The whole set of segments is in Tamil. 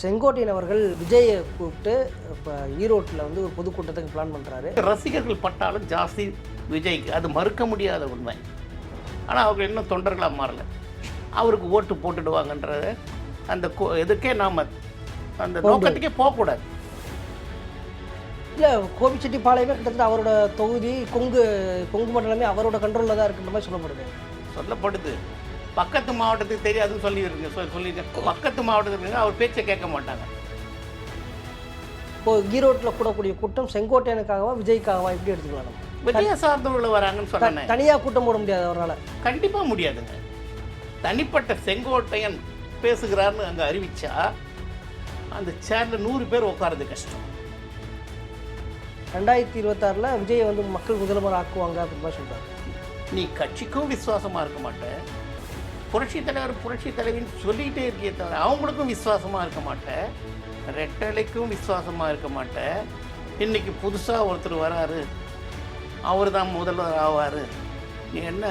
செங்கோட்டையன் அவர்கள் விஜயை கூப்பிட்டு இப்போ ஈரோட்டில் வந்து ஒரு பொதுக்கூட்டத்துக்கு பிளான் பண்ணுறாரு ரசிகர்கள் பட்டாலும் ஜாஸ்தி விஜய்க்கு அது மறுக்க முடியாத உண்மை. ஆனால் அவங்க இன்னும் தொண்டர்களாக மாறல. அவருக்கு ஓட்டு போட்டுடுவாங்கன்றத அந்த இதுக்கே நாம் அந்த நோக்கத்துக்கே போகக்கூடாது இல்லை கோபிச்செட்டிப்பாளையமே கிட்டத்தட்ட அவரோட தொகுதி கொங்கு கொங்கு மண்டலமே அவரோட கண்ட்ரோலில் தான் இருக்குன்ற மாதிரி சொல்லப்படுது. சொல்லப்படுது. பக்கத்து மாவட்டத்துக்கு தெரியாதுன்னு சொல்லியிருக்கீங்க. சொல் சொல்லியிருக்கேன். பக்கத்து மாவட்டத்துக்கு அவர் பேச்சை கேட்க மாட்டாங்க. இப்போ ஈரோட்டில் கூடக்கூடிய கூட்டம் செங்கோட்டையனுக்காகவா விஜய்க்காகவா? எப்படி எடுத்துக்கலாம் நம்ம? விஜய சார்ந்தவர்கள் வராங்கன்னு சொன்னேன். தனியாக கூட்டம் போட முடியாது அவரால். கண்டிப்பாக முடியாதுங்க. தனிப்பட்ட செங்கோட்டையன் பேசுகிறாருன்னு அங்கே அறிவிச்சா அந்த சேர்ல நூறு பேர் உட்கார்றது கஷ்டம். ரெண்டாயிரத்தி இருபத்தாறில் விஜயை வந்து மக்கள் முதல்வர் ஆக்குவாங்க அப்படின்னு சொல்கிறாரு நீ கட்சிக்கும் விசுவாசமா இருக்க மாட்ட. புரட்சி தலைவர் புரட்சி தலைவின்னு சொல்லிக்கிட்டே இருக்கே தவிர அவங்களுக்கும் விசுவாசமாக இருக்க மாட்டேன் ரெட்டலைக்கும் விசுவாசமாக இருக்க மாட்டேன் இன்றைக்கி புதுசாக ஒருத்தர் வராரு. அவர் தான் முதல்வர் ஆவார். நீ என்ன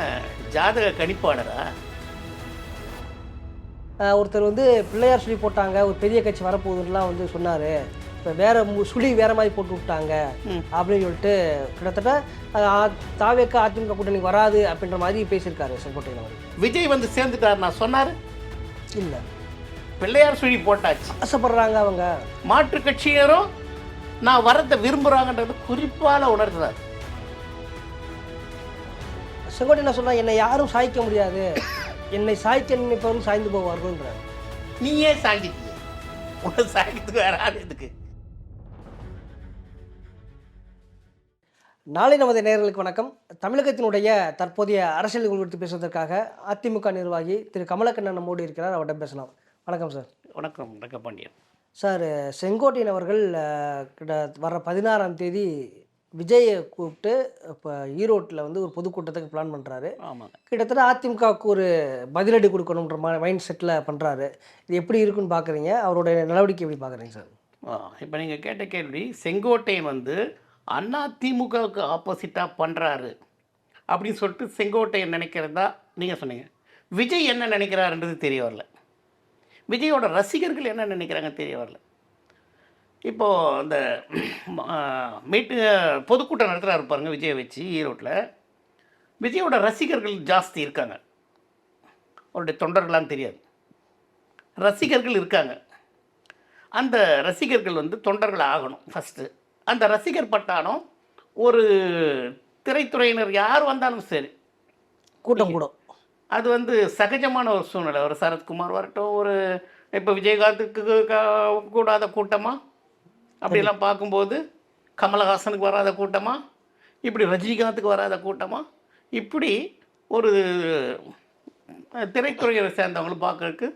ஜாதக கணிப்பாளரா? ஒருத்தர் வந்து பிள்ளையார் சொல்லி போட்டாங்க. ஒரு பெரிய கட்சி வரப்போகுதுலாம் வந்து சொன்னார். இப்போ வேற சுழி வேற மாதிரி போட்டு விட்டாங்க. அப்படின்னு சொல்லிட்டு கிட்டத்தட்ட தாவேக்க அதிமுக கூட்டணிக்கு வராது அப்படின்ற மாதிரி பேசியிருக்காரு செங்கோட்டையன் அவர். விஜய் வந்து சேர்ந்துட்டார் நான் சொன்னார். இல்லை. பிள்ளையார் சுழி போட்டாச்சு. ஆசைப்படுறாங்க அவங்க. மாற்று கட்சியினரும் நான் வரத்தை விரும்புகிறாங்கன்றது குறிப்பால உணர்த்துறாரு செங்கோட்டையன் என்ன சொன்னா என்னை யாரும் சாய்க்க முடியாது. என்னை சாய்க்க நினைப்பவரும் சாய்ந்து போவார்கள்ன்ற நீ ஏன் சாங்கிட்டீங்க உன்னை சாங்கிட்டு வேற ஆள் எதுக்கு? நாளை நமது நேயர்களுக்கு வணக்கம். தமிழகத்தினுடைய தற்போதைய அரசியல் குறித்து பேசுவதற்காக அதிமுக நிர்வாகி திரு கமலக்கண்ணன் நம்மோடு இருக்கிறார். அவர்கிட்ட பேசலாம். வணக்கம் சார். வணக்கம் வணக்கம் பாண்டியன். சார் செங்கோட்டையன் அவர்கள் கிட்ட வர பதினாறாம் தேதி விஜயை கூப்பிட்டு இப்போ ஈரோட்டில் வந்து ஒரு பொதுக்கூட்டத்துக்கு பிளான் பண்ணுறாரு ஆமாங்க. கிட்டத்தட்ட அதிமுகவுக்கு ஒரு பதிலடி கொடுக்கணுன்ற மா மைண்ட் செட்டில் பண்ணுறாரு இது எப்படி இருக்குன்னு பார்க்குறீங்க அவருடைய நடவடிக்கை எப்படி பார்க்குறீங்க சார்? இப்போ நீங்கள் கேட்ட கேள்வி செங்கோட்டையன் வந்து அண்ணா திமுகவுக்கு ஆப்போசிட்டாக பண்ணுறாரு அப்படின்னு சொல்லிட்டு செங்கோட்டையன் நினைக்கிறதா நீங்கள் சொன்னீங்க. விஜய் என்ன நினைக்கிறாருன்றது தெரிய வரல. விஜயோட ரசிகர்கள் என்ன நினைக்கிறாங்க தெரிய வரல. இப்போது இந்த மீட்டு பொதுக்கூட்டம் நடத்துகிறாரு பாருங்க விஜயை வச்சு ஈரோட்டில் விஜயோட ரசிகர்கள் ஜாஸ்தி இருக்காங்க. அவருடைய தொண்டர்களான்னு தெரியாது. ரசிகர்கள் இருக்காங்க. அந்த ரசிகர்கள் வந்து தொண்டர்கள் ஆகணும் ஃபஸ்ட்டு அந்த ரசிகர் பட்டாளம் ஒரு திரைத்துறையினர் யார் வந்தாலும் சரி. கூட்டம் கூடும். அது வந்து சகஜமான ஒரு சூழ்நிலை. ஒரு சரத்குமார் வரட்டும் ஒரு இப்போ விஜயகாந்துக்கு கூடாத கூட்டமா? அப்படிலாம் பார்க்கும்போது கமலஹாசனுக்கு வராத கூட்டமா? இப்படி ரஜினிகாந்துக்கு வராத கூட்டமா? இப்படி ஒரு திரைத்துறையை சேர்ந்தவங்களும் பார்க்கறதுக்கு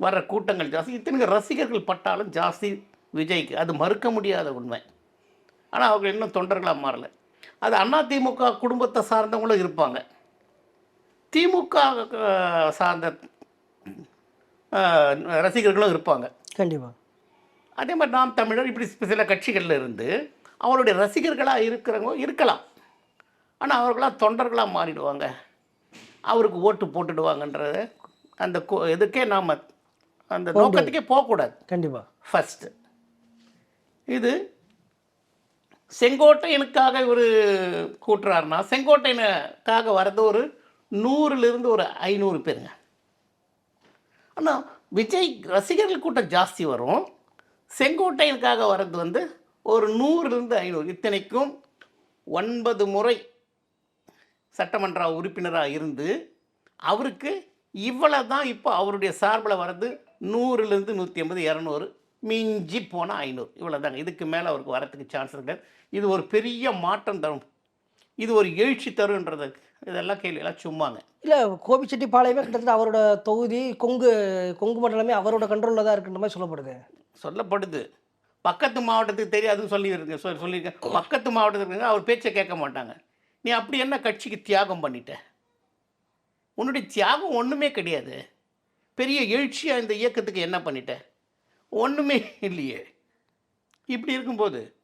வர்ற கூட்டங்கள் ஜாஸ்தி. இத்தனைக்கு ரசிகர்கள் பட்டாலும் ஜாஸ்தி விஜய்க்கு. அது மறுக்க முடியாத உண்மை. ஆனால் அவங்க இன்னும் தொண்டர்களாக மாறல. அது அதிமுக குடும்பத்தை சார்ந்தவங்களும் இருப்பாங்க. திமுக சார்ந்த ரசிகர்களும் இருப்பாங்க. கண்டிப்பாக அதே மாதிரி நாம் தமிழர் இப்படி சில கட்சிகளில் இருந்து அவருடைய ரசிகர்களாக இருக்கிறவங்க இருக்கலாம். ஆனால் அவர்களாம் தொண்டர்களாக மாறிடுவாங்க. அவருக்கு ஓட்டு போட்டுடுவாங்கன்றத அந்த இதுக்கே நாம் அந்த நோக்கத்துக்கே போகக்கூடாது. கண்டிப்பாக ஃபஸ்ட்டு இது செங்கோட்டையனுக்காக இவர் கூட்டுறாருன்னா செங்கோட்டையனுக்காக வர்றது ஒரு நூறுலேருந்து ஒரு ஐநூறு பேருங்க. ஆனால் விஜய் ரசிகர்கள் கூட்டம் ஜாஸ்தி வரும். செங்கோட்டையனுக்காக வர்றது வந்து ஒரு நூறுலேருந்து ஐநூறு. இத்தனைக்கும் ஒன்பது முறை சட்டமன்ற உறுப்பினராக இருந்து அவருக்கு இவ்வளோ தான் இப்போ அவருடைய சார்பில் வர்றது நூறுலேருந்து நூற்றி ஐம்பது இரநூறு. மிஞ்சி போனால் ஐநூறு. இவ்வளோ தாங்க இதுக்கு மேலே அவருக்கு வரத்துக்கு சான்ஸ் இருக்காது. இது ஒரு பெரிய மாற்றம் தரும். இது ஒரு எழுச்சி தருன்றது. இதெல்லாம் கேள்வியெல்லாம் சும்மாங்க. இல்லை கோபிச்செட்டிப்பாளையமே கிட்டத்தட்ட அவரோட தொகுதி கொங்கு கொங்கு மண்டலமே அவரோட கண்ட்ரோலில் தான் இருக்குன்ற மாதிரி சொல்லப்படுது. சொல்லப்படுது. பக்கத்து மாவட்டத்துக்கு தெரியாதுன்னு சொல்லியிருக்கேன். சொல் சொல்லியிருக்கேன். பக்கத்து மாவட்டத்துக்கு அவர் பேச்சை கேட்க மாட்டாங்க. நீ அப்படி என்ன கட்சிக்கு தியாகம் பண்ணிட்ட? உன்னுடைய தியாகம் ஒன்றுமே கிடையாது. பெரிய எழுச்சியாக இந்த இயக்கத்துக்கு என்ன பண்ணிட்ட? ஒன்றுமே இல்லையே. இப்படி இருக்கும்போது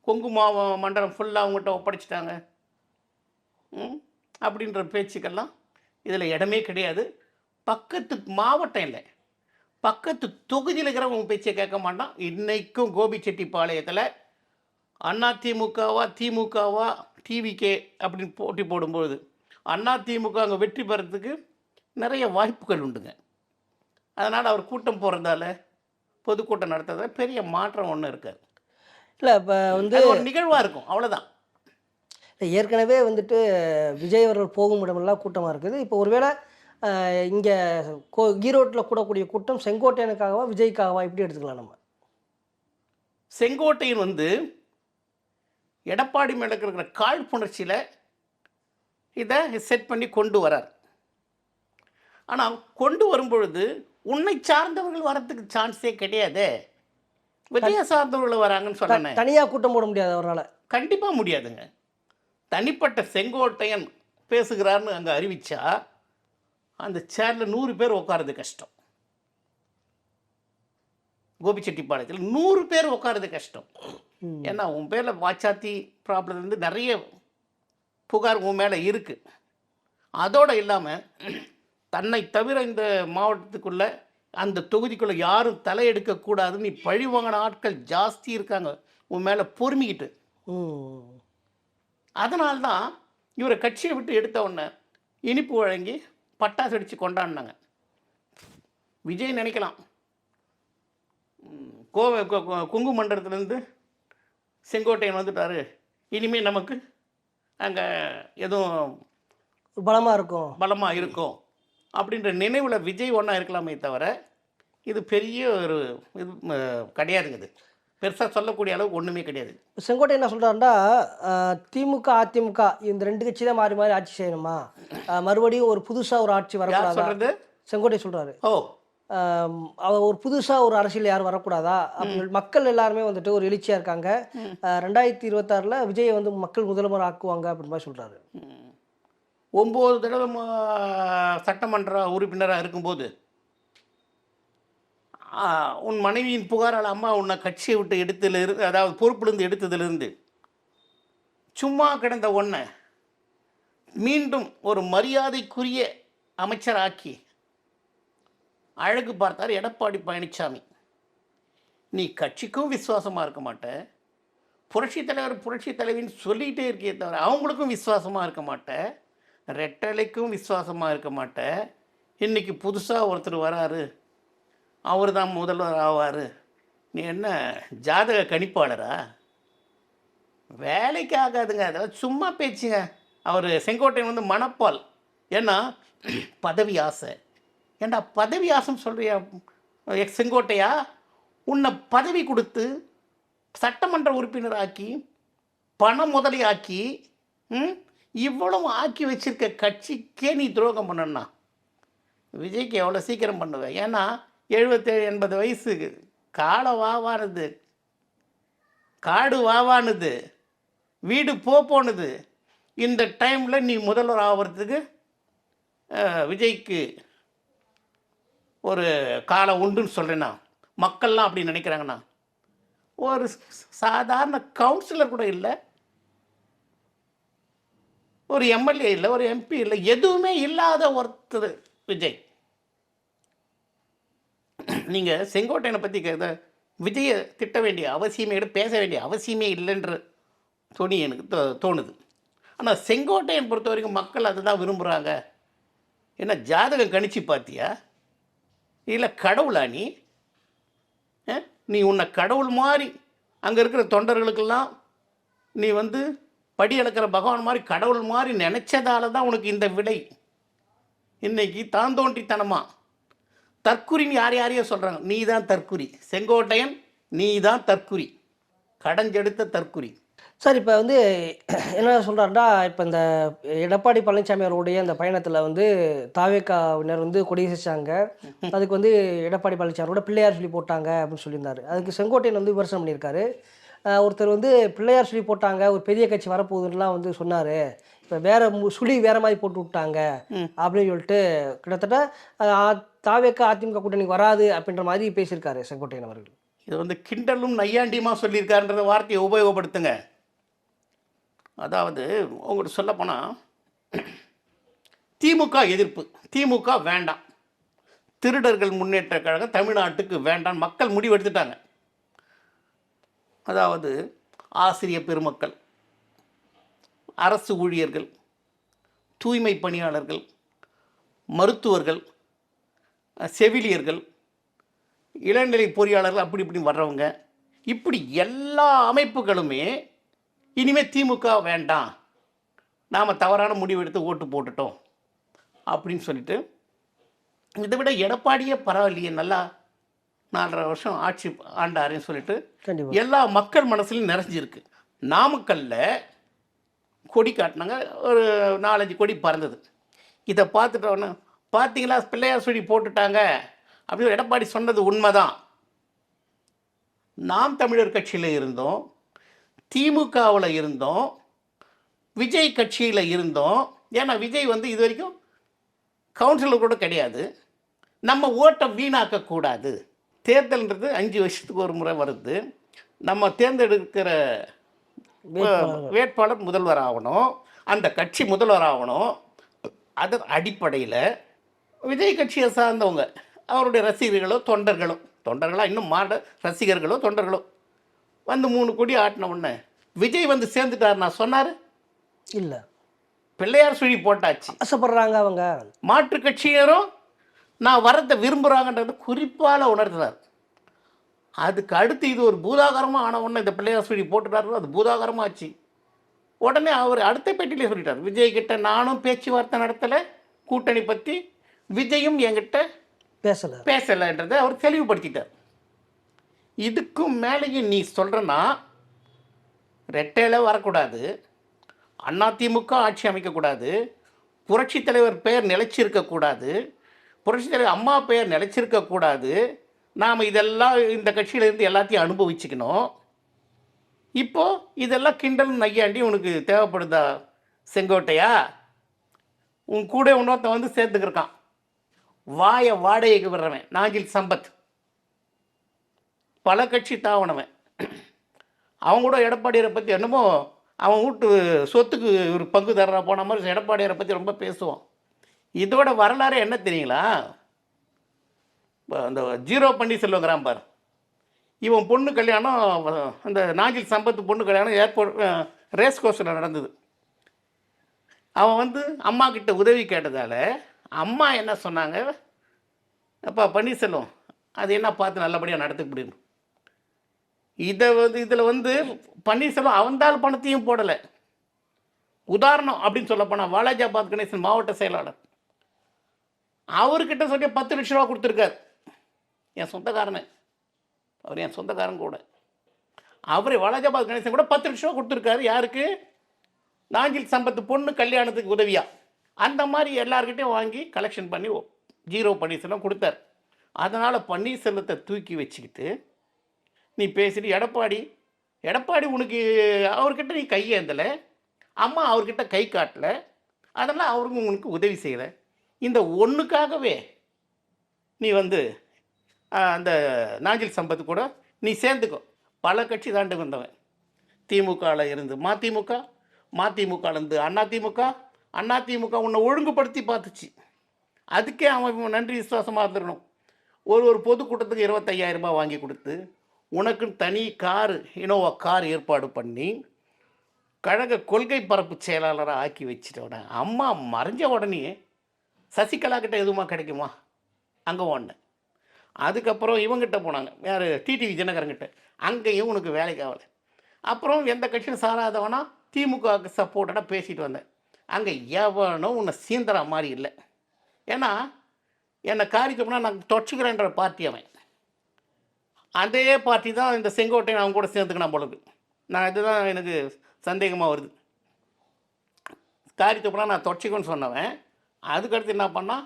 கொங்கு மாவ மண்டலம் ஃபுல்லாக அவங்ககிட்ட ஒப்படைச்சிட்டாங்க. ம்? அப்படின்ற பேச்சுக்கெல்லாம் இதில் இடமே கிடையாது. பக்கத்து மாவட்டம் இல்லை. பக்கத்து தொகுதியில் இருக்கிறவங்க பேச்சை கேட்க மாட்டான். இன்றைக்கும் கோபிச்செட்டிப்பாளையத்தில் அதிமுகவா திமுகவா டிவிகே அப்படின்னு போட்டி போடும்பொழுது அதிமுக அங்கே வெற்றி பெறத்துக்கு நிறைய வாய்ப்புகள் உண்டுங்க. அதனால் அவர் கூட்டம் போகிறதால பொதுக்கூட்டம் நடத்துறதால பெரிய மாற்றம் ஒன்றும் இருக்காது. இல்லை இப்போ வந்து ஒரு நிகழ்வாக இருக்கும் அவ்வளோதான் இல்ல, ஏற்கனவே வந்துட்டு விஜய் அவர்கள் போகும் இடமெல்லாம் கூட்டமாக இருக்குது. இப்போ ஒருவேளை இங்கே கோ ஈரோட்டில் கூடக்கூடிய கூட்டம் செங்கோட்டையனுக்காகவா விஜய்க்காகவா இப்படி எடுத்துக்கலாம் நம்ம. செங்கோட்டையன் வந்து எடப்பாடி மேலே இருக்கிற காழ்ப்புணர்ச்சியில் இதை செட் பண்ணி கொண்டு வரார். ஆனால் கொண்டு வரும்பொழுது உன்னை சார்ந்தவர்கள் வரத்துக்கு சான்ஸே கிடையாதே. விஜய சார்ந்தவர்கள் வராங்கன்னு சொன்னேன் தனியாக கூட்டம் போட முடியாது அவரால். கண்டிப்பாக முடியாதுங்க. தனிப்பட்ட செங்கோட்டையன் பேசுகிறார்னு அங்கே அறிவிச்சா அந்த சேரில் நூறு பேர் உட்காருறது கஷ்டம். கோபிச்செட்டிப்பாளையத்தில் நூறு பேர் உட்காருறது கஷ்டம். ஏன்னா உன் பேரில் வாச்சாத்தி ப்ராப்ளம் வந்து நிறைய புகார் உன் மேலே இருக்குது அதோடு இல்லாமல் தன்னை தவிர இந்த மாவட்டத்துக்குள்ள அந்த தொகுதிக்குள்ளே யாரும் தலையெடுக்கக்கூடாதுன்னு நீ பழி வாங்கின ஆட்கள் ஜாஸ்தி இருக்காங்க. உன் மேலே பொறுமிக்கிட்டு. அதனால்தான் இவரை கட்சியை விட்டு எடுத்த உடனே இனிப்பு வழங்கி பட்டாசு அடித்து கொண்டாடினாங்க. விஜய் நினைக்கலாம். கோவை கொங்கு மண்டலத்துலேருந்து செங்கோட்டையன் வந்துட்டாரு. இனிமேல் நமக்கு அங்கே எதுவும் பலமாக இருக்கும். பலமாக இருக்கும். அப்படின்ற நினைவில் விஜய் ஒன்றா இருக்கலாமே தவிர இது பெரிய ஒரு இது கிடையாதுங்க இது. பெருசாக சொல்லக்கூடிய அளவுக்கு ஒன்றுமே கிடையாது. செங்கோட்டை என்ன சொல்கிறாருன்னா திமுக அதிமுக இந்த ரெண்டு கட்சி தான் மாறி மாறி ஆட்சி செய்யணுமா? மறுபடியும் ஒரு புதுசாக ஒரு ஆட்சி வரக்கூடாதா? செங்கோட்டை சொல்கிறாரு ஓ. அவர் ஒரு புதுசாக ஒரு அரசியல் யாரும் வரக்கூடாதா? மக்கள் எல்லாருமே வந்துட்டு ஒரு எழுச்சியாக இருக்காங்க. ரெண்டாயிரத்தி இருபத்தாறில் விஜயை வந்து மக்கள் முதல்வர் ஆக்குவாங்க அப்படின்னு மாதிரி சொல்கிறாரு ஒம்பது தடவை சட்டமன்ற உறுப்பினராக இருக்கும்போது ஆ, உன் மனைவியின் புகாரால் அம்மா உன்னை கட்சியை விட்டு எடுத்ததிலிருந்து அதாவது பொறுப்பிலிருந்து எடுத்ததிலிருந்து சும்மா கிடந்த ஒன்றை மீண்டும் ஒரு மரியாதைக்குரிய அமைச்சராக்கி அழகு பார்த்தார் எடப்பாடி பழனிசாமி நீ கட்சிக்கும் விசுவாசமாக இருக்க மாட்ட. புரட்சித் தலைவர் புரட்சித் தலைவின்னு சொல்லிகிட்டே இருக்கே தவிர அவங்களுக்கும் விசுவாசமாக இருக்க மாட்டேன் ரெட்டலைக்கும் விசுவாசமாக இருக்க மாட்டேன் இன்றைக்கி புதுசாக ஒருத்தர் வராரு. அவர் தான் முதல்வர் ஆவார். நீ என்ன ஜாதக கணிப்பாளரா? வேலைக்கு ஆகாதுங்க. அதெல்லாம் சும்மா பேச்சுங்க. அவர் செங்கோட்டையன் வந்து மணப்பால். ஏன்னா பதவி ஆசை. ஏண்டா பதவி ஆசைன்னு சொல்கிறியா செங்கோட்டையா? உன்னை பதவி கொடுத்து சட்டமன்ற உறுப்பினராக்கி பண முதலியாக்கி ம், இவ்வளவு ஆக்கி வச்சிருக்க கட்சிக்கே நீ துரோகம் பண்ணனா விஜய்க்கு எவ்வளோ சீக்கிரம் பண்ணுவேன் ஏன்னா எழுபத்தேழு எண்பது வயசு. காலை வாவானது. காடு வாவானுது. வீடு போ போனது. இந்த டைமில் நீ முதல்வர் ஆகிறதுக்கு விஜய்க்கு ஒரு காலம் உண்டுன்னு சொல்கிறேன்னா மக்கள்லாம் அப்படி நினைக்கிறாங்கண்ணா ஒரு சாதாரண கவுன்சிலர் கூட இல்லை. ஒரு எம்எல்ஏ இல்லை ஒரு எம்பி இல்லை எதுவுமே இல்லாத ஒருத்தர் விஜய். நீங்கள் செங்கோட்டையனை பற்றி கேத விஜயை திட்ட வேண்டிய அவசியமே பேச வேண்டிய அவசியமே இல்லைன்ற துணி எனக்கு தோ- தோணுது. ஆனால் செங்கோட்டையன் பொறுத்த வரைக்கும் மக்கள் அதை தான் விரும்புகிறாங்க என்ன ஜாதகம் கணிச்சு பார்த்தியா இல்லை கடவுளா நீ? நீ உன்னை கடவுள் மாதிரி அங்கே இருக்கிற தொண்டர்களுக்கெல்லாம் நீ வந்து படி அளக்கிற பகவான் மாதிரி கடவுள் மாதிரி நினச்சதால தான் உனக்கு இந்த விடை. இன்னைக்கு தான் தோன்றித்தனமா தற்குறின்னு யார் யாரையோ சொல்கிறாங்க நீ தான் தற்குறி. செங்கோட்டையன் நீ தான் தற்குறி. கடைஞ்செடுத்த தற்குறி. சார் இப்போ வந்து என்ன சொல்கிறாருன்னா இப்போ இந்த எடப்பாடி பழனிசாமி அவருடைய அந்த பயணத்தில் வந்து தாவேக்காவினர் வந்து கொடியசிச்சாங்க அதுக்கு வந்து எடப்பாடி பழனிசாமியோட பிள்ளையார் சொல்லி போட்டாங்க அப்படின்னு சொல்லியிருந்தாரு. அதுக்கு செங்கோட்டையன் வந்து விமர்சனம் பண்ணியிருக்காரு. ஒருத்தர் வந்து பிள்ளையார் சொல்லி போட்டாங்க ஒரு பெரிய கட்சி வரப்போகுதுன்னுலாம் வந்து சொன்னார். இப்போ வேற சுழி வேற மாதிரி போட்டு விட்டாங்க அப்படின்னு சொல்லிட்டு கிட்டத்தட்ட தாவேக்கா அதிமுக கூட்டணி வராது அப்படின்ற மாதிரி பேசியிருக்காரு செங்கோட்டையன் அவர்கள். இது வந்து கிண்டலும் நையாண்டியுமா சொல்லியிருக்காருன்றத வார்த்தையை உபயோகப்படுத்துங்க. அதாவது உங்கள்கிட்ட சொல்லப்போனால் திமுக எதிர்ப்பு. திமுக வேண்டாம். திருடர்கள் முன்னேற்ற கழகம் தமிழ்நாட்டுக்கு வேண்டாம். மக்கள் முடிவு எடுத்துட்டாங்க அதாவது ஆசிரியர் பெருமக்கள் அரசு ஊழியர்கள் தூய்மை பணியாளர்கள் மருத்துவர்கள் செவிலியர்கள் இளநிலை பொறியாளர்கள் அப்படி இப்படி வர்றவங்க இப்படி எல்லா அமைப்புகளுமே இனிமேல் திமுக வேண்டாம் நாம் தவறான முடிவு எடுத்து ஓட்டு போட்டுட்டோம் அப்படின்னு சொல்லிட்டு இதை விட எடப்பாடியே பரவாயில்லையே நல்லா நாலரை வருஷம் ஆட்சி ஆண்டாருன்னு சொல்லிட்டு எல்லா மக்கள் மனசுலையும் நிறைஞ்சிருக்கு. நாமக்கல்ல கொடி காட்டினாங்க. ஒரு நாலஞ்சு கொடி பறந்தது. இதை பார்த்துட்டோன்னு பார்த்தீங்களா? பிள்ளையார் சொல்லி போட்டுட்டாங்க. அப்படின்னு எடப்பாடி சொன்னது உண்மைதான். நாம் தமிழர் கட்சியில் இருந்தோம். திமுகவில் இருந்தோம். விஜய் கட்சியில் இருந்தோம். ஏன்னா விஜய் வந்து இது வரைக்கும் கவுன்சிலர் கூட கிடையாது. நம்ம ஓட்டை வீணாக்கக்கூடாது. தேர்தல்ன்றது அஞ்சு வருஷத்துக்கு ஒரு முறை வருது. நம்ம தேர்ந்தெடுக்கிற வேட்பாளர். முதல்வர் ஆகணும். அந்த கட்சி முதல்வர் ஆகணும். அதன் அடிப்படையில் விஜய் கட்சியை சார்ந்தவங்க அவருடைய ரசிகர்களோ தொண்டர்களோ தொண்டர்களா இன்னும் மாட ரசிகர்களோ தொண்டர்களோ வந்து மூணு கோடி ஆட்டின உடனே விஜய் வந்து சேர்ந்துட்டார் நான் சொன்னார்? இல்லை. பிள்ளையார் சுழி போட்டாச்சு. ஆசைப்படுறாங்க அவங்க. மாற்று கட்சியினரும் நான் வரத்தை விரும்புகிறாங்கன்றது குறிப்பால் உணர்த்தினார் அதுக்கு அடுத்து இது ஒரு பூதாகரமாக ஆன உடனே இந்த பிள்ளையார் சொல்லி போட்டுட்டாரு அது பூதாகரமாக ஆச்சு உடனே அவர் அடுத்த பேட்டியிலே சொல்லிட்டார் விஜய் கிட்ட நானும் பேச்சுவார்த்தை நடத்தலை கூட்டணி பற்றி விஜயும் என்கிட்ட பேசலை. பேசலைன்றதை அவர் தெளிவுபடுத்திட்டார். இதுக்கும் மேலேயும் நீ சொல்கிறனா ரெட்டையில வரக்கூடாது அதிமுக ஆட்சி அமைக்கக்கூடாது புரட்சித் தலைவர் பெயர் நிலைச்சிருக்கக்கூடாது புரட்சித் தலைவர் அம்மா பெயர் நிலைச்சிருக்கக்கூடாது நாம் இதெல்லாம் இந்த கட்சியிலேருந்து எல்லாத்தையும் அனுபவிச்சுக்கணும். இப்போது இதெல்லாம் கிண்டல் நையாண்டி உனக்கு தேவைப்படுதா செங்கோட்டையா? உன் கூட இன்னொருத்தன் வந்து சேர்த்துக்கிருக்கான் வாயை வாடகைக்கு விடுறவன் நாஞ்சில் சம்பத். பல கட்சி தாவனவன். அவன் கூட எடப்பாடியரை பற்றி என்னமோ அவன் வீட்டு சொத்துக்கு ஒரு பங்கு தர்றா போன மாதிரி எடப்பாடியாரை பற்றி ரொம்ப பேசுவான். இதோட வரலாறு என்ன தெரியுங்களா? அந்த ஜீரோ பன்னீர்செல்வங்கிறான் பார். இவன் பொண்ணு கல்யாணம் அந்த நாஞ்சில் சம்பத்து பொண்ணு கல்யாணம் ஏர்போர்ட் ரேஸ் கோர்ஸில் நடந்தது. அவன் வந்து அம்மா கிட்ட உதவி கேட்டதால் அம்மா என்ன சொன்னாங்க? அப்பா பன்னீர்செல்வம் அது என்ன பார்த்து நல்லபடியாக நடத்தி முடியும்? இதை வந்து இதில் வந்து பன்னீர்செல்வம் அவன்தால் பணத்தையும் போடலை. உதாரணம் அப்படின்னு சொல்லப்போனால் வாலாஜாபாத் கணேசன் மாவட்ட செயலாளர். அவர்கிட்ட சொல்லி பத்து லட்ச ரூபா கொடுத்துருக்காரு. என் சொந்தக்காரனு. அவர் என் சொந்தக்காரன் கூட. அவர் வாலாஜாபாத் கணேசன் கூட பத்து லட்ச ரூபா கொடுத்துருக்காரு. யாருக்கு? நாஞ்சில் சம்பத்து பொண்ணு கல்யாணத்துக்கு உதவியா? அந்த மாதிரி எல்லார்கிட்டையும் வாங்கி கலெக்ஷன் பண்ணி ஜீரோ பன்னீர்செல்வம் கொடுத்தார். அதனால் பன்னீர்செல்வத்தை தூக்கி வச்சுக்கிட்டு நீ பேசிட்டு எடப்பாடி எடப்பாடி உனக்கு அவர்கிட்ட நீ கையேந்தலை அம்மா அவர்கிட்ட கை காட்டலை. அதெல்லாம் அவருக்கு உனக்கு உதவி செய்யலை. இந்த ஒன்றுக்காகவே நீ வந்து அந்த நாஞ்சில் சம்பத்து கூட நீ சேர்ந்துக்கோ. பல கட்சி தாண்டு வந்தவன். திமுகவில் இருந்து மதிமுக மதிமுகலேருந்து அதிமுக அதிமுக உன்னை ஒழுங்குபடுத்தி பார்த்துச்சு. அதுக்கே அவன் நன்றி விசுவாசமாக இருந்துடணும். ஒரு ஒரு பொதுக்கூட்டத்துக்கு இருபத்தையாயிரம் ரூபாய் வாங்கி கொடுத்து உனக்குன்னு தனி கார் இனோவா கார் ஏற்பாடு பண்ணி கழக கொள்கை பரப்பு செயலாளராக ஆக்கி வச்சுட்டோட அம்மா மறைஞ்ச உடனே சசிகலா கிட்ட எதுவுமா கிடைக்குமா? அங்கே ஓடினேன் அதுக்கப்புறம் இவங்கிட்ட போனாங்க. யார்? டிடிவி தினகரங்கிட்ட அங்கேயும் உனக்கு வேலைக்கு ஆகலை. அப்புறம் எந்த கட்சியும் சாராதவனா திமுகவுக்கு சப்போர்ட்டடாக பேசிட்டு வந்தேன். அங்கே எவனும் உன்னை சீந்தரா மாதிரி இல்லை. ஏன்னா என்னை காரிக்கம்னா நான் தொச்சுக்கிறேன்ற பார்ட்டி அவன். அதே பார்ட்டி தான் இந்த செங்கோட்டையன் அவங்க கூட சேர்ந்துக்கணும் பொழுது நான் இதுதான் எனக்கு சந்தேகமாக வருது. காரி நான் தொச்சிக்கோன்னு சொன்னவன். அதுக்கடுத்து என்ன பண்ணால்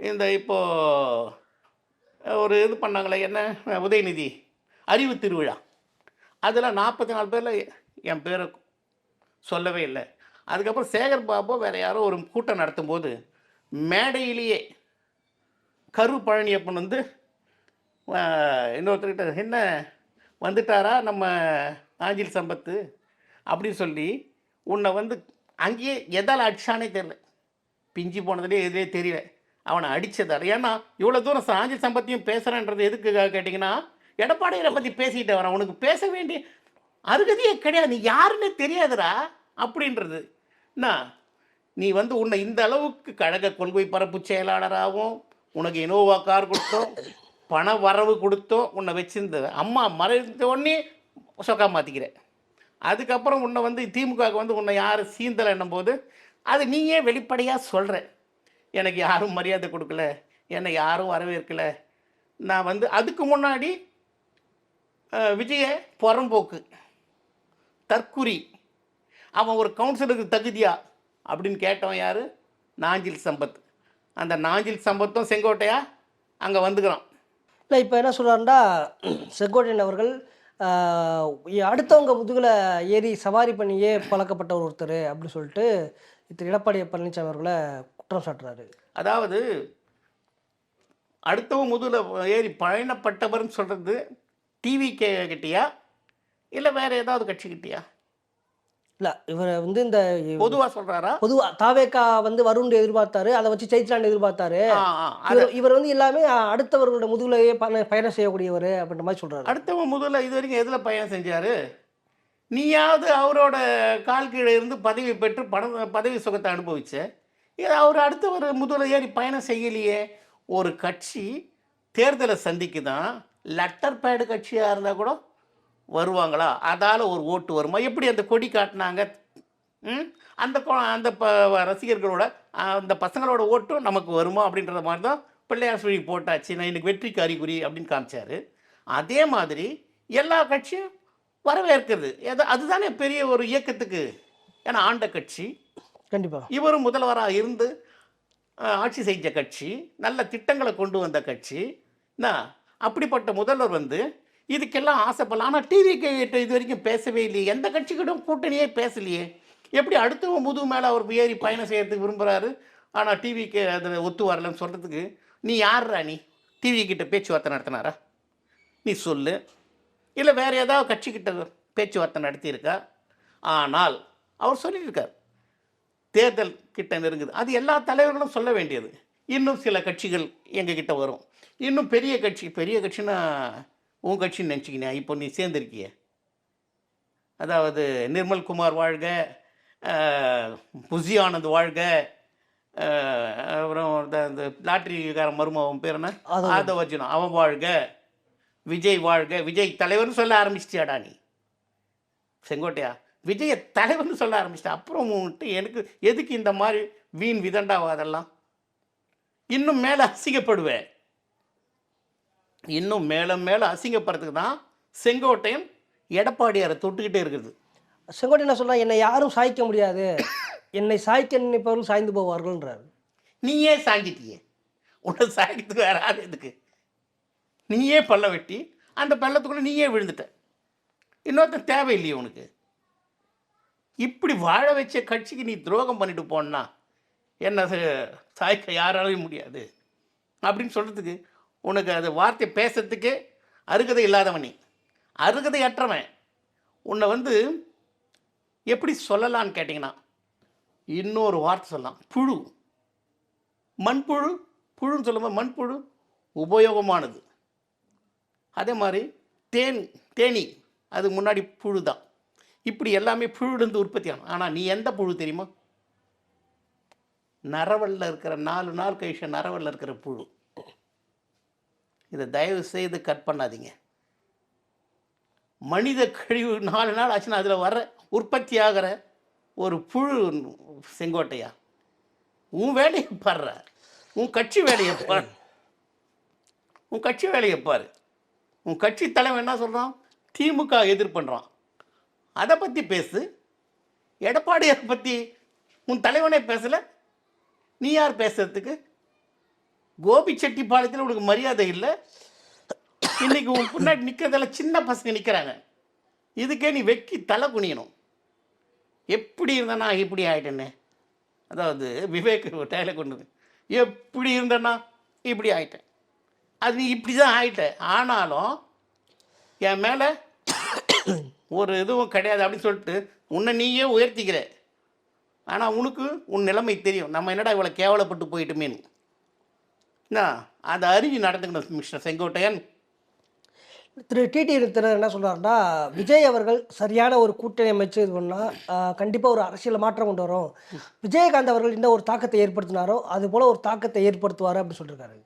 இந்த இப்போது ஒரு இது பண்ணாங்களே என்ன உதயநிதி அறிவு திருவிழா. அதில் நாற்பத்தி நாலு பேரில் என் பேரை சொல்லவே இல்லை. அதுக்கப்புறம் சேகர் பாபு வேறு யாரோ ஒரு கூட்டம் நடத்தும்போது மேடையிலேயே கரு பழனியப்பன் வந்து இன்னொருத்தர்கிட்ட என்ன வந்துட்டாரா நம்ம ஆஞ்சில் சம்பத்து? அப்படின்னு சொல்லி உன்னை வந்து அங்கேயே எதால் அடிச்சானே தெரில பிஞ்சு போனதுலேயே எதுலேயே தெரியல. அவனை அடித்ததால் ஏன்னா இவ்வளோ தூரம் சாஞ்சி சம்பத்தியும் பேசுகிறேன்றது எதுக்கு கேட்டிங்கன்னா எடப்பாடியை பற்றி பேசிக்கிட்டு வரேன் உனக்கு பேச வேண்டிய அருகதையே கிடையாது. நீ யாருன்னு தெரியாதுடா அப்படின்றது. என்ன? நீ வந்து உன்னை இந்த அளவுக்கு கழக கொள்கை பரப்பு செயலாளராகவும் உனக்கு இனோவா கார் கொடுத்தோம் பண வரவு கொடுத்தோம் உன்னை வச்சிருந்தது அம்மா மறைந்த உடனே சொக்கா மாற்றிக்கிறேன் அதுக்கப்புறம் உன்னை வந்து திமுகவுக்கு வந்து உன்னை யார் சீந்தலைன்னும் போது அது நீயே வெளிப்படையாக சொல்கிற எனக்கு யாரும் மரியாதை கொடுக்கல. என்னை யாரும் வரவேற்கலை. நான் வந்து அதுக்கு முன்னாடி விஜய புறம்போக்கு தற்குறி. அவன் ஒரு கவுன்சிலருக்கு தகுதியா? அப்படின்னு கேட்டவன் யார்? நாஞ்சில் சம்பத். அந்த நாஞ்சில் சம்பத்தும் செங்கோட்டையா? அங்கே வந்துக்கிறான். இல்லை இப்போ என்ன சொல்கிறாருன்னா செங்கோட்டையன் அவர்கள் அடுத்தவங்க முதுகில் ஏறி சவாரி பண்ணியே பழக்கப்பட்ட ஒருத்தர் அப்படின்னு சொல்லிட்டு திரு எடப்பாடி பழனிசாமி அவர்களை குற்றம் சாட்டுறாரு. அதாவது அடுத்தவன் முதுகில் ஏறி பயணப்பட்டவர்னு சொல்கிறது டிவி கே கிட்டியா? இல்லை வேறு ஏதாவது கட்சி கிட்டியா? இல்லை இவர் வந்து இந்த பொதுவாக சொல்கிறாரா பொதுவாக தாவேக்கா வந்து வரும்னு எதிர்பார்த்தாரு அதை வச்சு ஜெயிச்சலான்னு எதிர்பார்த்தாரு. இவர் வந்து எல்லாமே அடுத்தவர்களோட முதுகுலையே பயணம் செய்யக்கூடியவர் அப்படின்ற மாதிரி சொல்றாரு. அடுத்தவன் முதல்ல இது வரைக்கும் எதில் பயணம் செஞ்சார்? நீயாவது அவரோட கால் கீழே இருந்து பதவி பெற்று பணம் பதவி சுகத்தை அனுபவிச்ச இது அவர் அடுத்தவர் முதல்ல ஏறி பயணம் செய்யலையே. ஒரு கட்சி தேர்தலை சந்திக்குதான் லெட்டர் பேடு கட்சியாக இருந்தால் கூட வருவாங்களா? அதால் ஒரு ஓட்டு வருமா? எப்படி அந்த கொடி காட்டினாங்க? ம்? அந்த அந்த ப ரசிகர்களோட அந்த பசங்களோட ஓட்டும் நமக்கு வருமா? அப்படின்றத மாதிரி தான் பிள்ளையார் சுழி போட்டாச்சு. நான் இன்னைக்கு வெற்றிக்கு அறிகுறி அப்படின்னு காமிச்சார். அதே மாதிரி எல்லா கட்சியும் வரவேற்கிறது. எது அதுதானே பெரிய ஒரு இயக்கத்துக்கு. ஏன்னா ஆண்ட கட்சி. கண்டிப்பா. இவரும் முதல்வராக இருந்து ஆட்சி செஞ்ச கட்சி நல்ல திட்டங்களை கொண்டு வந்த கட்சி. என்ன? அப்படிப்பட்ட முதல்வர் வந்து இதுக்கெல்லாம் ஆசைப்படலாம் ஆனால் டிவி கிட்ட இது வரைக்கும் பேசவே இல்லையே. எந்த கட்சிக்கிட்டும் கூட்டணியே பேசலையே. எப்படி அடுத்தவங்க முதுகு மேலே அவர் ஏறி பயணம் செய்யறதுக்கு விரும்புகிறாரு ஆனால் டிவிக்கு அதில் ஒத்து வரலன்னு சொல்கிறதுக்கு நீ யார்ரா நீ? டிவி கிட்ட பேச்சுவார்த்தை நடத்தினாரா? நீ சொல்லு. இல்லை வேறு ஏதாவது கட்சிக்கிட்ட பேச்சுவார்த்தை நடத்தியிருக்கா? ஆனால் அவர் சொல்லியிருக்கார். தேர்தல் கிட்ட நெருங்குது. அது எல்லா தலைவர்களும் சொல்ல வேண்டியது. இன்னும் சில கட்சிகள் எங்ககிட்ட வரும். இன்னும் பெரிய கட்சி பெரிய கட்சினா உன் கட்சின்னு நினச்சிக்கினேன் இப்போ நீ சேர்ந்துருக்கிய. அதாவது நிர்மல் குமார் வாழ்க புசி ஆனந்த் வாழ்க அப்புறம் இந்த- லாட்ரிக்கார மருமகன் பேர் என்ன? ஆதவ அவன் வாழ்க. விஜய் வாழ்க. விஜய் தலைவர்னு சொல்ல ஆரம்பிச்சிட்டியாடா நீ? செங்கோட்டையா? விஜய தலைவர்னு சொல்ல ஆரம்பிச்சிட்ட. அப்புறம் உன்கிட்ட எனக்கு எதுக்கு இந்த மாதிரி வீண் விதண்டாவாதெல்லாம் இன்னும் மேலே அசிங்கப்படுவேன் இன்னும் மேலே மேலே அசிங்கப்படுறதுக்கு தான் செங்கோட்டையன் எடப்பாடியாரை தொட்டுக்கிட்டே இருக்குது. செங்கோட்டை என்ன சொல்றா? என்னை யாரும் சாய்க்க முடியாது. என்னை சாய்க்க நினைப்பவர்கள் சாய்ந்து போவார்கள்ன்றாரு. நீயே சாஞ்சிட்டியே. உன்னை சாய்க்கிறதுக்கு வேற ஆள் எதுக்கு? நீயே பல்ல வெட்டி அந்த பள்ளத்துக்குள்ளே நீயே விழுந்துட்ட. இன்னொருத்தன் தேவையில்லையே உனக்கு. இப்படி வாழ வச்ச கட்சிக்கு நீ துரோகம் பண்ணிட்டு போனா என்ன சாய்க்க யாராலையும் முடியாது. அப்படின்னு சொல்கிறதுக்கு உனக்கு அது வார்த்தை பேசுறதுக்கே அருகதை இல்லாதவன் நீ. அருகதை அற்றவன். உன்னை வந்து எப்படி சொல்லலான்னு கேட்டிங்கன்னா இன்னொரு வார்த்தை சொல்லலாம். புழு. மண்புழு புழுன்னு சொல்லும்போது மண்புழு உபயோகமானது. அதே மாதிரி தேன் தேனி அது முன்னாடி புழு தான். இப்படி எல்லாமே புழுலேருந்து உற்பத்தி ஆகும் ஆனால் நீ எந்த புழு தெரியுமா? நரவல்ல இருக்கிற நாலு நாள் கழிச்ச நரவல்ல இருக்கிற புழு. இதை தயவு செய்து கட் பண்ணாதீங்க. மனித கழிவு நாலு நாள் ஆச்சுன்னா அதில் வர உற்பத்தி ஆகிற ஒரு புழு செங்கோட்டையா? உன் வேலையை பாடுற உன் கட்சி வேலையை பாரு. உன் கட்சி வேலையை பாரு. உன் கட்சி தலைவன் என்ன சொல்கிறான் திமுக எதிர் பண்ணுறான் அதை பற்றி பேசு. எடப்பாடியை பற்றி உன் தலைவனே பேசலை. நீ யார் பேசுறதுக்கு? கோபி செட்டிப்பாளையத்தில் உனக்கு மரியாதை இல்லை. இன்றைக்கி உன் பின்னாடி நிற்கிறதெல்லாம் சின்ன பசங்க நிற்கிறாங்க இதுக்கே நீ வெக்கி தலை குனியணும். எப்படி இருந்தனா இப்படி ஆகிட்டேன்னு அதாவது விவேக் டைலாக் கொண்டு எப்படி இருந்தேன்னா இப்படி ஆகிட்டேன் அது நீ இப்படி தான் ஆயிட்ட ஆனாலும் என் மேலே ஒரு இதுவும் கிடையாது அப்படின்னு சொல்லிட்டு உன்னை நீயே உயர்த்திக்கிற. ஆனால் உனக்கு உன் நிலைமை தெரியும். நம்ம என்னடா இவ்வளோ கேவலப்பட்டு போயிட்டுமேன்னு. என்ன? அந்த அருவி நடந்துக்கணும் மிஸ்டர் செங்கோட்டையன். திரு டிடி தினர் என்ன சொல்றாருன்னா விஜய் அவர்கள் சரியான ஒரு கூட்டணி அமைச்சு இது பண்ணால் கண்டிப்பாக ஒரு அரசியல் மாற்றம் கொண்டு வரும். விஜயகாந்த் அவர்கள் இந்த ஒரு தாக்கத்தை ஏற்படுத்தினாரோ அது போல ஒரு தாக்கத்தை ஏற்படுத்துவார் அப்படின்னு சொல்லியிருக்காரு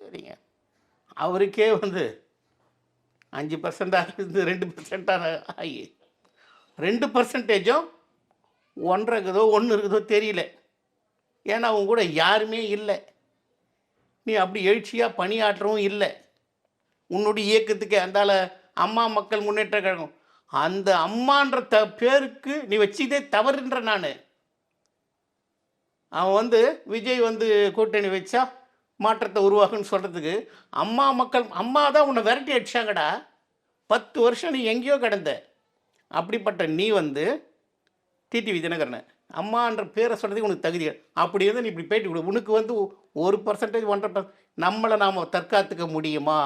சரிங்க. அவருக்கே வந்து அஞ்சு பர்சண்டாக இருந்து ரெண்டு பர்சண்டாக ஆகி ரெண்டு பர்சன்டேஜும் ஒன்றரை இருக்குதோ ஒன்று இருக்குதோ தெரியல. ஏன்னா அவங்க கூட யாருமே இல்லை. நீ அப்படி எழுச்சியாக பணியாற்றவும் இல்லை. உன்னுடைய இயக்கத்துக்கு அந்தால அம்மா மக்கள் முன்னேற்ற கழகம். அந்த அம்மான்ற த பேருக்கு நீ வச்சுதே தவறுன்ற நான். அவன் வந்து விஜய் வந்து கூட்டணி வச்சா மாற்றத்தை உருவாக்குன்னு சொல்கிறதுக்கு அம்மா மக்கள் அம்மா தான் உன்னை விரட்டி அடிச்சாங்கடா. பத்து வருஷம் நீ எங்கேயோ கிடந்த. அப்படிப்பட்ட நீ வந்து டிடிவி தினகரனை அம்மான்ற பேரை சொல்கிறதுக்கு உனக்கு தகுதி அப்படி இருந்து நீ இப்படி பேட்டி கொடு. உனக்கு வந்து ஒரு பர்சன்டேஜ் ஒன்றரை பர்சன்ட் நம்மளை நாம் தற்காத்துக்க முடியுமா?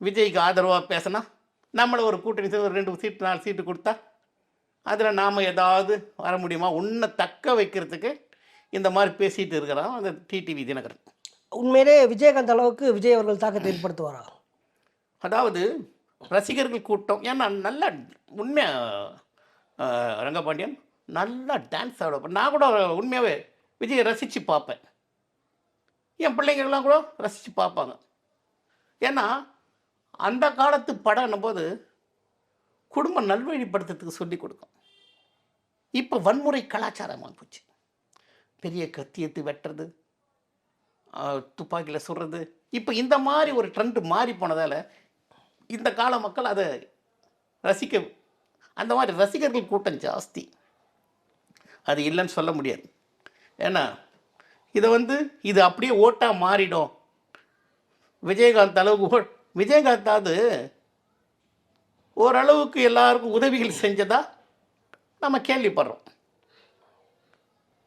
விஜய்க்கு ஆதரவாக பேசினா நம்மளை ஒரு கூட்டணி சேர்ந்து ஒரு ரெண்டு சீட்டு நாலு சீட்டு கொடுத்தா அதில் நாம் ஏதாவது வர முடியுமா? உன்னை தக்க வைக்கிறதுக்கு இந்த மாதிரி பேசிகிட்டு இருக்கிறான் அந்த டிடிவி தினகரன் உண்மையிலே விஜயகாந்த் அளவுக்கு விஜய் அவர்கள் தாக்கத்தை ஏற்படுத்துவாரா? அதாவது ரசிகர்கள் கூட்டம் ஏன்னா நல்லா உண்மையாக ரங்கபாண்டியன் நல்லா டான்ஸ் ஆட நான் கூட உண்மையாகவே விஜய் ரசித்து பார்ப்பேன். என் பிள்ளைங்கள்லாம் கூட ரசித்து பார்ப்பாங்க. ஏன்னா அந்த காலத்து படம்னும் போது குடும்பம் நல்வழிப்படுத்துறதுக்கு சொல்லி கொடுக்கும். இப்போ வன்முறை கலாச்சாரமாக போச்சு. பெரிய கத்தியத்து வெட்டுறது துப்பாக்கியில் சுடுறது. இப்போ இந்த மாதிரி ஒரு ட்ரெண்ட் மாறி போனதால் இந்த கால மக்கள் அதை ரசிக்க அந்த மாதிரி ரசிகர்கள் கூட்டம் ஜாஸ்தி. அது இல்லைன்னு சொல்ல முடியாது. ஏன்னா இதை வந்து இது அப்படியே ஓட்டாக மாறிடும். விஜயகாந்த் அளவுக்கு ஓ விஜயகாந்தாவது ஓரளவுக்கு எல்லாருக்கும் உதவிகள் செஞ்சதா நம்ம கேள்விப்படுறோம்.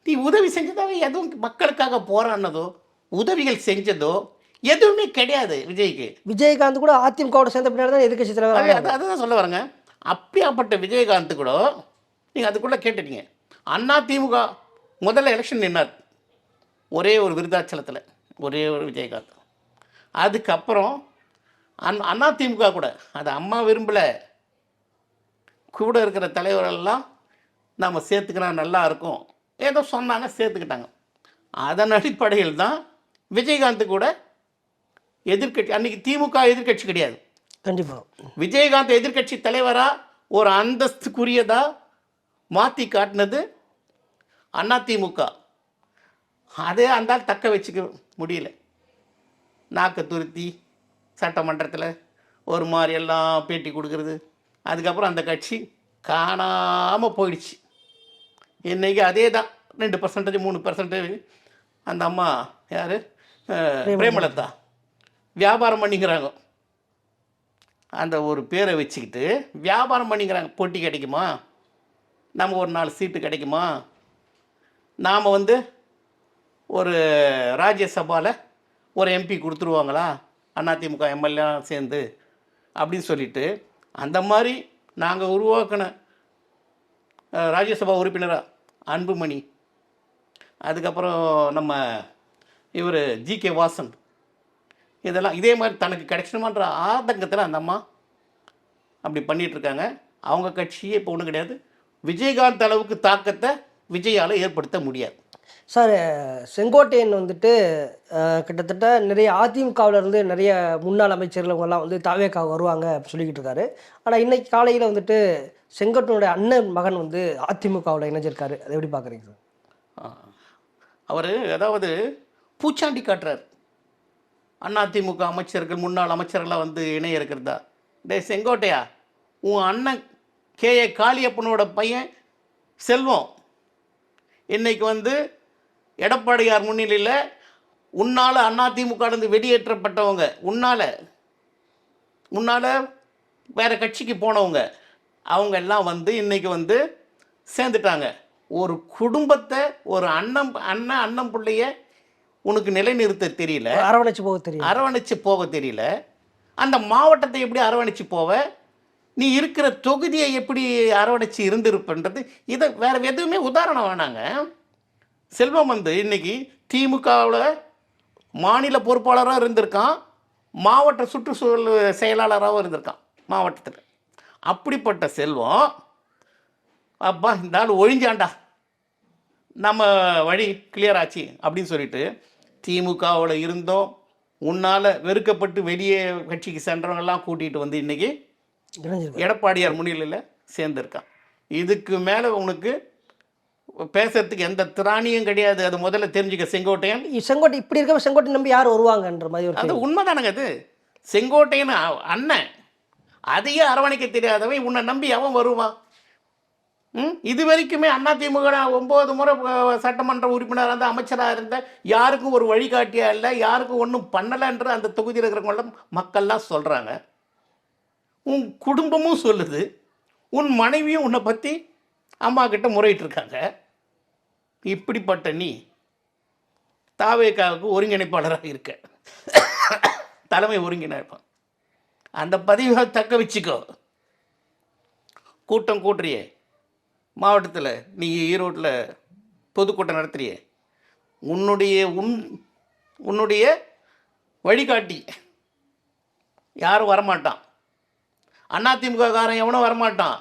நீ உதவி செஞ்சதாக எதுவும் மக்களுக்காக போராடினதோ உதவிகள் செஞ்சதோ எதுவுமே கிடையாது விஜய்க்கு. விஜயகாந்த் கூட அதிமுகவோட சேர்ந்த பின்னாடி தான் எதிர்க்கட்சி தலைவர் அது அது- அதுதான் சொல்ல வரேங்க. அப்படியாப்பட்ட விஜயகாந்த் கூட நீங்கள் அதுக்குள்ளே கேட்டுட்டீங்க. அண்ணா திமுக முதல்ல எலெக்ஷன் நின்னார். ஒரே ஒரு விருதாச்சலத்தில் ஒரே ஒரு விஜயகாந்த். அதுக்கப்புறம் அந் அண்ணா திமுக கூட அது அம்மா விரும்பலை. கூட இருக்கிற தலைவரெல்லாம் நம்ம சேர்த்துக்கினா நல்லா இருக்கும். ஏதோ சொன்னாங்க சேர்த்துக்கிட்டாங்க. அதன் அடிப்படையில் தான் விஜயகாந்த் கூட எதிர்க்கட்சி அன்னைக்கு திமுக எதிர்க்கட்சி கிடையாது. கண்டிப்பாக விஜயகாந்த் எதிர்க்கட்சி தலைவரா ஒரு அந்தஸ்துக்குரியதா மாற்றி காட்டினது அதிமுக அதே அந்த ஆள் தக்க வச்சுக்க முடியல. நாக்க துருத்தி சட்டமன்றத்தில் ஒரு மாதிரி எல்லாம் பேட்டி கொடுக்கறது. அதுக்கப்புறம் அந்த கட்சி காணாமல் போயிடுச்சு. இன்னைக்கு அதே தான் ரெண்டு பர்சன்டேஜ் மூணு பர்சன்டேஜ் அந்த அம்மா யார்? பிரேமலதா. வியாபாரம் பண்ணிக்கிறாங்க. அந்த ஒரு பேரை வச்சுக்கிட்டு வியாபாரம் பண்ணிக்கிறாங்க. போட்டி கிடைக்குமா? நம்ம ஒரு நாலு சீட்டு கிடைக்குமா? நாம் வந்து ஒரு ராஜ்யசபாவில் ஒரு எம்பி கொடுத்துருவாங்களா? அதிமுக எம்எல்ஏ சேர்ந்து அப்படின்னு சொல்லிட்டு அந்த மாதிரி நாங்கள் உருவாக்கின ராஜ்யசபா உறுப்பினராக அன்புமணி. அதுக்கப்புறம் நம்ம இவர் ஜி கே வாசன். இதெல்லாம் இதே மாதிரி தனக்கு கிடைக்கணுமான்ற ஆதங்கத்தில் அந்த அம்மா அப்படி பண்ணிட்டு இருக்காங்க அவங்க கட்சியே இப்போ ஒன்றும் கிடையாது. விஜயகாந்த் அளவுக்கு தாக்கத்தை விஜயால் ஏற்படுத்த முடியாது. சார் செங்கோட்டையன் வந்துட்டு கிட்டத்தட்ட நிறைய அதிமுகவில் இருந்து நிறைய முன்னாள் அமைச்சர்கள் இவங்கெல்லாம் வந்து தாவேக்கா வருவாங்க அப்படி சொல்லிக்கிட்டு இருக்காரு. ஆனால் இன்னைக்கு காலையில் வந்துட்டு செங்கோட்டையனுடைய அண்ணன் மகன் வந்து அதிமுகவில் இணைஞ்சிருக்காரு. அதை எப்படி பார்க்குறீங்க சார்? அவர் அதாவது பூச்சாண்டி காட்டுறார். அதிமுக அமைச்சர்கள் முன்னாள் அமைச்சர்கள்லாம் வந்து இணைய இருக்கிறதா? டேய் செங்கோட்டையா? உன் அண்ணன் கே. ஏ. காளியப்பனோட பையன் செல்வம். இன்னைக்கு வந்து எடப்பாடியார் முன்னிலையில் உன்னால் அதிமுக வெளியேற்றப்பட்டவங்க உன்னால் முன்னால் வேறு கட்சிக்கு போனவங்க அவங்க எல்லாம் வந்து இன்றைக்கி வந்து சேர்ந்துட்டாங்க. ஒரு குடும்பத்தை ஒரு அண்ணன் அண்ணன் அண்ணன் பிள்ளைய உனக்கு நிலைநிறுத்த தெரியல. அரவணைச்சு போக தெரியும் அரவணைச்சு போக தெரியல. அந்த மாவட்டத்தை எப்படி அரவணைச்சு போவ? நீ இருக்கிற தொகுதியை எப்படி அரவணைச்சு இருந்திருப்பன்றது? இதை வேற எதுவுமே உதாரணம் வேணாங்க. செல்வம் வந்து இன்னைக்கு திமுகவில் மாநில பொறுப்பாளராக இருந்திருக்கான். மாவட்ட சுற்றுச்சூழல் செயலாளராகவும் இருந்திருக்கான் மாவட்டத்தில். அப்படிப்பட்ட செல்வம் அப்பா இந்த ஆள் ஒழிஞ்சாண்டா நம்ம வழி கிளியர் ஆச்சு அப்படின்னு சொல்லிட்டு திமுகவில் இருந்தோம். உன்னால் வெறுக்கப்பட்டு வெளியே கட்சிக்கு சென்றவங்கெல்லாம் கூட்டிகிட்டு வந்து இன்றைக்கி எடப்பாடியார் முன்னிலையில் சேர்ந்துருக்கான் இதுக்கு மேலே உனக்கு பேசுறதுக்கு எந்த திராணியும் கிடையாது. அது முதல்ல தெரிஞ்சுக்க செங்கோட்டையன். செங்கோட்டை இப்படி இருக்க செங்கோட்டை நம்பி யார் வருவாங்கன்ற மாதிரி ஒரு அது. உண்மைதானங்க அது? செங்கோட்டையன் அண்ணன். அதையே அரவணைக்க தெரியாதவன் உன்னை நம்பி அவன் வருவான். இது வரைக்குமே அதிமுக ஒம்பது முறை சட்டமன்ற உறுப்பினராக இருந்த அமைச்சராக இருந்த யாருக்கும் ஒரு வழிகாட்டியா இல்லை யாருக்கும் ஒன்றும் பண்ணலைன்ற அந்த தொகுதியில் இருக்கிறவங்களும் மக்கள்லாம் சொல்கிறாங்க உன் குடும்பமும் சொல்லுது உன் மனைவியும் உன்னை பற்றி அம்மா கிட்ட முறையிட்டிருக்காங்க. இப்படிப்பட்ட நீ தாவேக்காவுக்கு ஒருங்கிணைப்பாளராக இருக்க. தலைமை ஒருங்கிணைப்பான் அந்த பதிவை தக்க வச்சுக்கோ. கூட்டம் கூட்டுறியே. மாவட்டத்தில் நீ ஈரோட்டில் பொதுக்கூட்டம் நடத்துறியே. உன்னுடைய உன் உன்னுடைய வழிகாட்டி யாரும் வரமாட்டான். அதிமுககாரன் எவனும் வரமாட்டான்.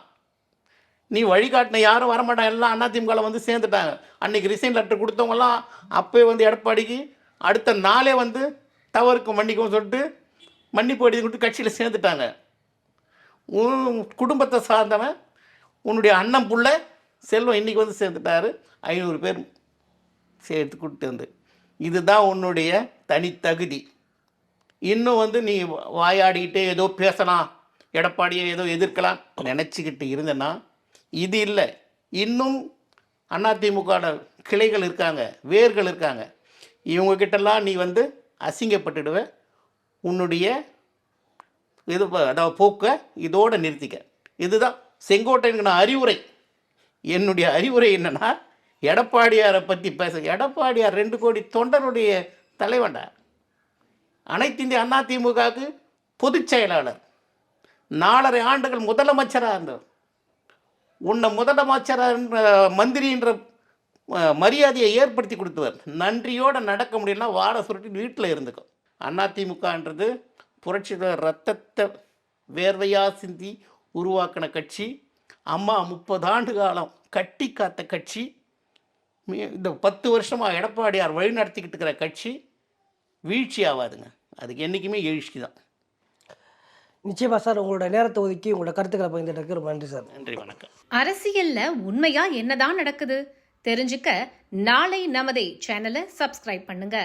நீ வழிகாட்டின யாரும் வரமாட்டான். எல்லாம் அதிமுகவில் வந்து சேர்ந்துட்டாங்க. அன்றைக்கி ரிசைன் லெட்டர் கொடுத்தவங்கலாம் அப்போயே வந்து எடப்பாடிக்கு அடுத்த நாளே வந்து தவறுக்கும் மன்னிக்கவும் சொல்லிட்டு மன்னிப்பு அடித்து கொடுத்து கட்சியில் சேர்ந்துட்டாங்க. உன் குடும்பத்தை சார்ந்தவன் உன்னுடைய அண்ணன் புள்ள செல்வம் இன்னைக்கு வந்து சேர்ந்துட்டாரு. ஐநூறு பேர் சேர்த்து கூப்பிட்டு வந்து. இதுதான் உன்னுடைய தனித்தகுதி. இன்னும் வந்து நீ வாயாடிக்கிட்டே ஏதோ பேசலாம். எடப்பாடியை ஏதோ எதிர்க்கலாம். நினச்சிக்கிட்டு இருந்தேன்னா இது இல்லை. இன்னும் அதிமுக கிளைகள் இருக்காங்க வேர்கள் இருக்காங்க. இவங்கக்கிட்டலாம் நீ வந்து அசிங்கப்பட்டுடுவ. உன்னுடைய இது அதாவது போக்க இதோடு நிறுத்திக்க. இதுதான். செங்கோட்டையனுக்கு நான் அறிவுரை. என்னுடைய அறிவுரை என்னன்னா எடப்பாடியாரை பற்றி பேச. எடப்பாடியார் ரெண்டு கோடி தொண்டருடைய தலைவன்டா. அனைத்து இந்திய அண்ணா திமுகவுக்கு பொதுச் செயலாளர். நாலரை ஆண்டுகள் முதலமைச்சராக இருந்தவர். உன்னை முதலமைச்சராக மந்திரின்ற மரியாதையை ஏற்படுத்தி கொடுத்தவர். நன்றியோடு நடக்க முடியலன்னா வாழை சுருட்டி வீட்டில் இருந்துக்கும் அதிமுகன்றது புரட்சிகர ரத்தத்தை வேர்வையாக சிந்தி உருவாக்கின கட்சி அம்மா முப்பது ஆண்டு காலம் கட்டி காத்த கட்சி இந்த பத்து வருஷமாக எடப்பாடியார் வழி நடத்திக்கிட்டு இருக்கிற கட்சி வீழ்ச்சி ஆகாதுங்க அதுக்கு என்றைக்குமே எழுச்சி தான். நிச்சயமா சார் உங்களோட நேரத்தை ஒதுக்கி உங்களோட கருத்துக்களை பகிர்ந்துட்டதுக்கு ரொம்ப நன்றி சார். நன்றி வணக்கம். அரசியல்ல உண்மையா என்னதான் நடக்குது? தெரிஞ்சுக்க நாளை நமதே சேனலை சப்ஸ்கிரைப் பண்ணுங்க.